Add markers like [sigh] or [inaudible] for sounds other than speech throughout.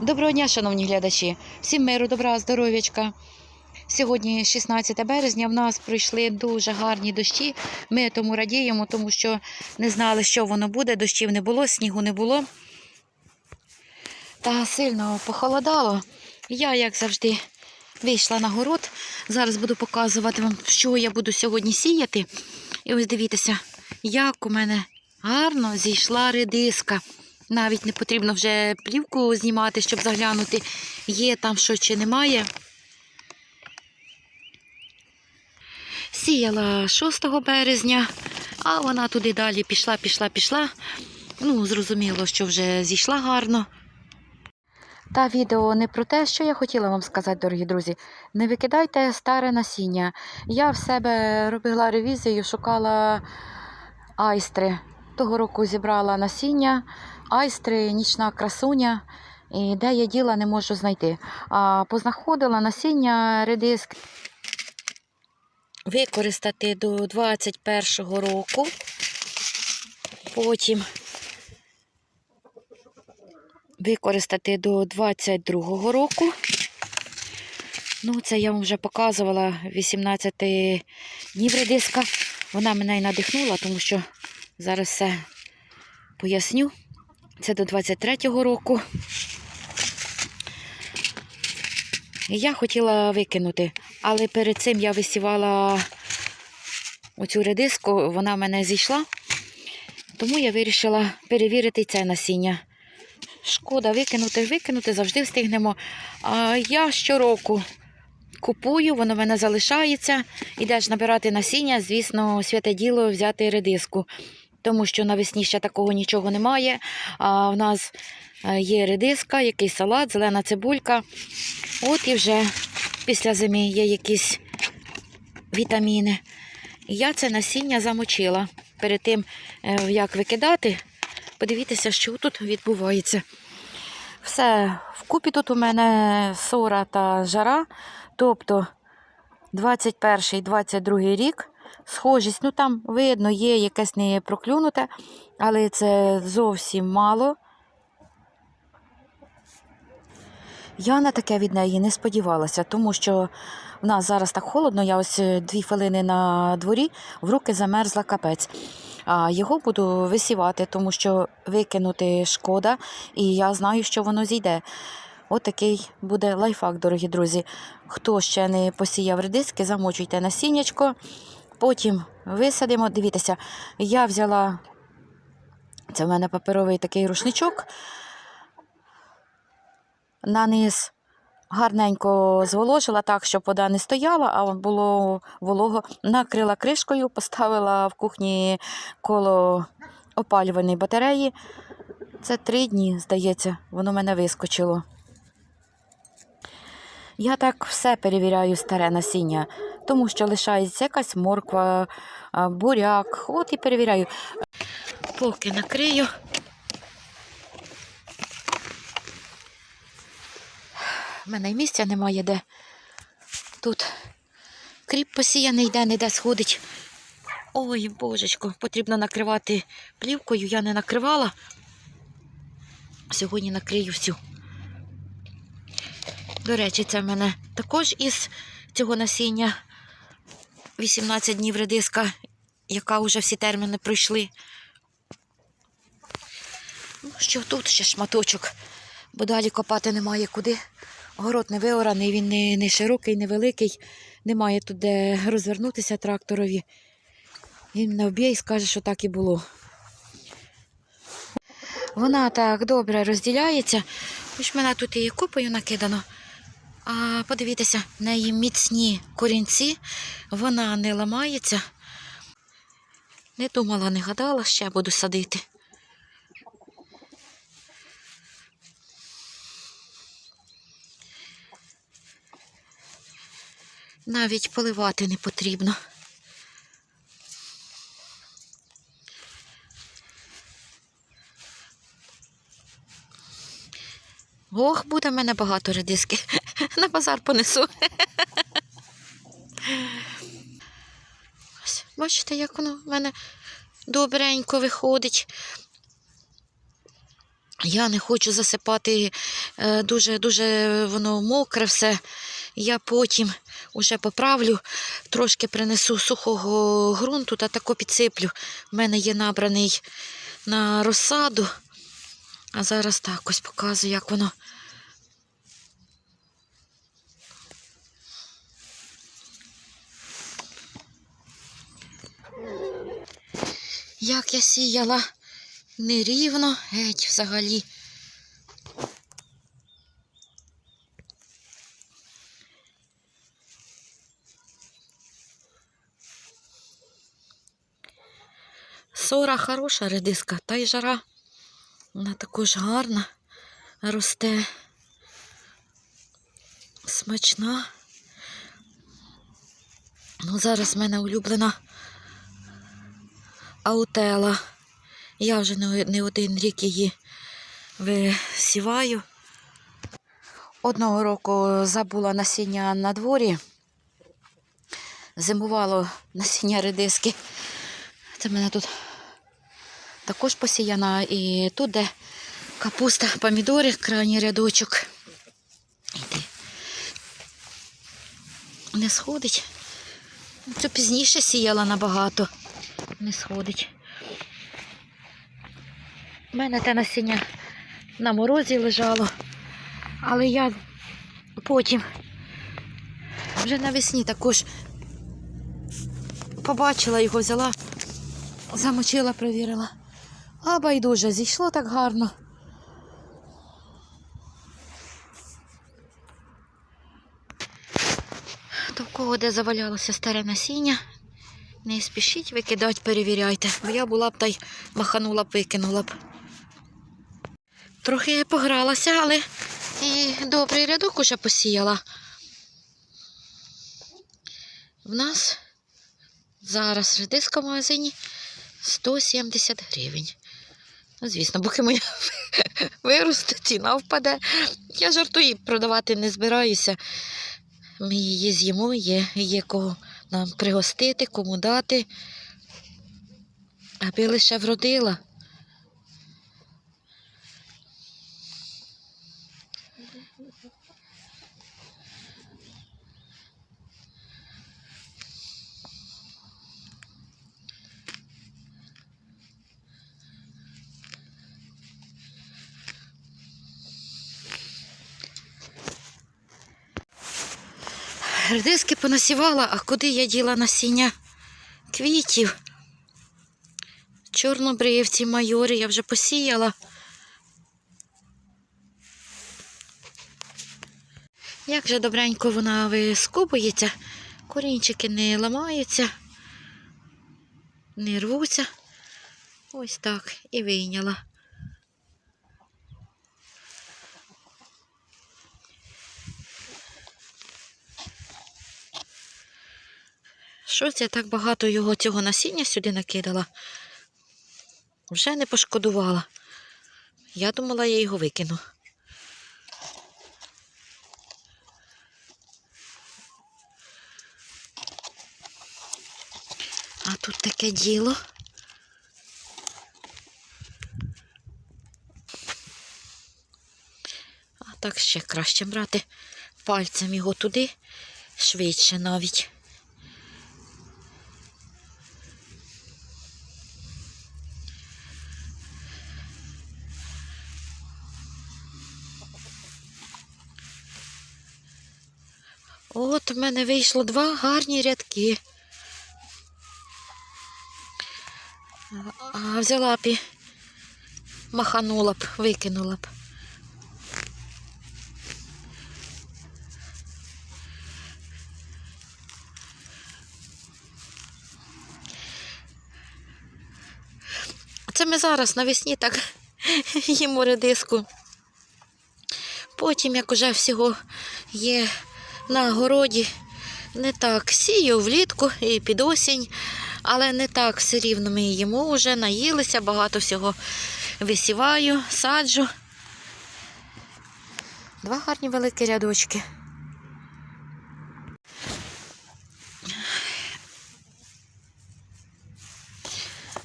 Доброго дня, шановні глядачі! Всім миру, добра, здоров'ячка. Сьогодні 16 березня. В нас пройшли дуже гарні дощі. Ми тому радіємо, тому що не знали, що воно буде. Дощів не було, снігу не було. Та сильно похолодало. Я, як завжди, вийшла на город. Зараз буду показувати вам, що я буду сьогодні сіяти. І ось дивіться, як у мене гарно зійшла редиска. Навіть не потрібно вже плівку знімати, щоб заглянути, є там що чи немає. Сіяла 6 березня, а вона туди далі пішла, пішла, пішла. Ну, зрозуміло, що вже зійшла гарно. Та відео не про те, що я хотіла вам сказати, дорогі друзі. Не викидайте старе насіння. Я в себе робила ревізію, шукала айстри. Того року зібрала насіння, айстри, нічна красуня. І де я діла, не можу знайти. А познаходила насіння редиск. Використати до 21-го року. Потім використати до 22-го року. Ну, це я вам вже показувала 18 днів редиска. Вона мене й надихнула, тому що зараз все поясню. Це до 23-го року. Я хотіла викинути, але перед цим я висівала оцю редиску, вона в мене зійшла, тому я вирішила перевірити це насіння. Шкода викинути, викинути завжди встигнемо. А я щороку купую, воно в мене залишається. Ідеш набирати насіння, звісно, святе діло взяти редиску. Тому що навесні ще такого нічого немає. А в нас е, є редиска, якийсь салат, зелена цибулька. От і вже після зими є якісь вітаміни. Я це насіння замочила. Перед тим, е, як викидати, подивіться, що тут відбувається. Все, вкупі тут у мене сора та жара, тобто 21-22 рік. Схожість, ну там видно, є якесь не проклюнуте, але це зовсім мало. Я на таке від неї не сподівалася, тому що в нас зараз так холодно, я ось е, дві хвилини на дворі, в руки замерзла капець. А його буду висівати, тому що викинути шкода, і я знаю, що воно зійде. От такий буде лайфхак, дорогі друзі. Хто ще не посіяв редиски, замочуйте насіннячко, потім висадимо. Дивіться, я взяла це в мене паперовий такий рушничок. На гарненько зволожила так, щоб вода не стояла, а було волого. Накрила кришкою, поставила в кухні коло опалювальної батареї. Це три дні, здається, воно мене вискочило. Я так все перевіряю старе насіння, тому що лишається якась морква, буряк. От і перевіряю. Поки накрию. В мене й місця немає де. Тут кріп посіяний, де не де сходить. Ой, божечко, потрібно накривати плівкою, я не накривала. Сьогодні накрию всю. До речі, це в мене також із цього насіння 18 днів редиска, яка вже всі терміни пройшли. Ну, що тут ще шматочок, бо далі копати немає куди. Город не виораний, він не, не широкий, не великий. Немає тут де розвернутися тракторові. Він мене вб'є і скаже, що так і було. Вона так добре розділяється. Ось мене тут і купою накидано. А подивіться, в неї міцні корінці, вона не ламається. Не думала, не гадала, ще буду садити. Навіть поливати не потрібно. Ох, буде в мене багато редиски. [laughs] На базар понесу. Ось, бачите, як воно в мене добренько виходить. Я не хочу засипати е, дуже, дуже воно мокре все. Я потім уже поправлю, трошки принесу сухого ґрунту та тако підсиплю. У мене є набраний на розсаду. А зараз так ось показую, як воно. Як я сіяла нерівно, геть взагалі. Сора хороша редиска, та й жара. Вона також гарна росте. Смачна. Ну, зараз в мене улюблена аутела. Я вже не, один рік її висіваю. Одного року забула насіння на дворі. Зимувало насіння редиски. Це мене тут також посіяна. І тут, де капуста, помідори, крайній рядочок. Не сходить. Це пізніше сіяла набагато. Не сходить. У мене те насіння на морозі лежало, але я потім вже навесні також побачила його, взяла, замочила, провірила. А байдуже, зійшло так гарно. То в кого де завалялося старе насіння, не спішіть викидати, перевіряйте. Бо я була б та й маханула б, викинула б. Трохи погралася, але і добрий рядок уже посіяла. В нас зараз редиска в магазині 170 гривень. Ну, звісно, поки моя [laughs] виросте, ціна впаде. Я жартую, продавати не збираюся. Ми її з'їмо, є, є кого нам пригостити, кому дати, аби лише вродила. Редиски понасівала, а куди я діла насіння квітів? Чорнобривці, майори я вже посіяла. Як же добренько вона вискубується, корінчики не ламаються, не рвуться. Ось так і вийняла. Щось я так багато його цього насіння сюди накидала. Вже не пошкодувала. Я думала, я його викину. А тут таке діло. А так ще краще брати пальцем його туди, швидше навіть. От в мене вийшло два гарні рядки. А взяла б і маханула б, викинула б. Це ми зараз навесні так [laughs] їмо редиску. Потім, як уже всього є на городі, не так сію влітку і під осінь, але не так все рівно ми їмо вже, наїлися, багато всього висіваю, саджу. Два гарні великі рядочки.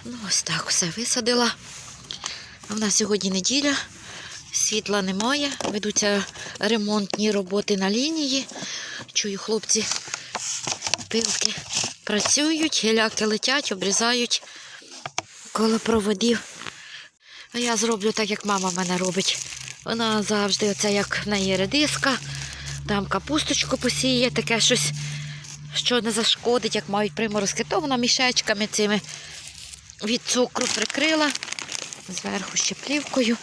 Ну, ось так все висадила. В нас сьогодні неділя. Світла немає, ведуться ремонтні роботи на лінії. Чую, хлопці пилки працюють, гіляки летять, обрізають коло проводів. А я зроблю так, як мама мене робить. Вона завжди, оце як в неї редиска, там капусточку посіє, таке щось, що не зашкодить, як мають приморозки. То вона мішечками цими від цукру прикрила, зверху ще плівкою.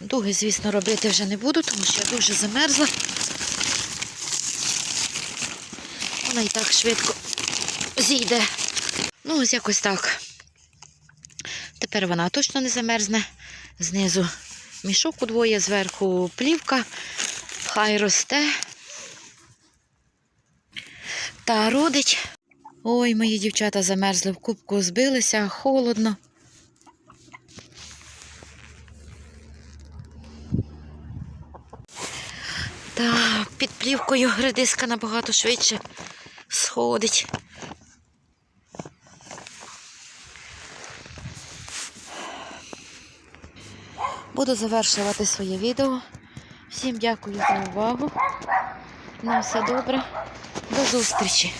Дуги, звісно, робити вже не буду, тому що я дуже замерзла. Вона і так швидко зійде. Ну, ось якось так. Тепер вона точно не замерзне. Знизу мішок удвоє, зверху плівка. Хай росте. Та родить. Ой, мої дівчата замерзли в кубку, збилися, холодно. Та під плівкою редиска набагато швидше сходить. Буду завершувати своє відео. Всім дякую за увагу. На все добре. До зустрічі!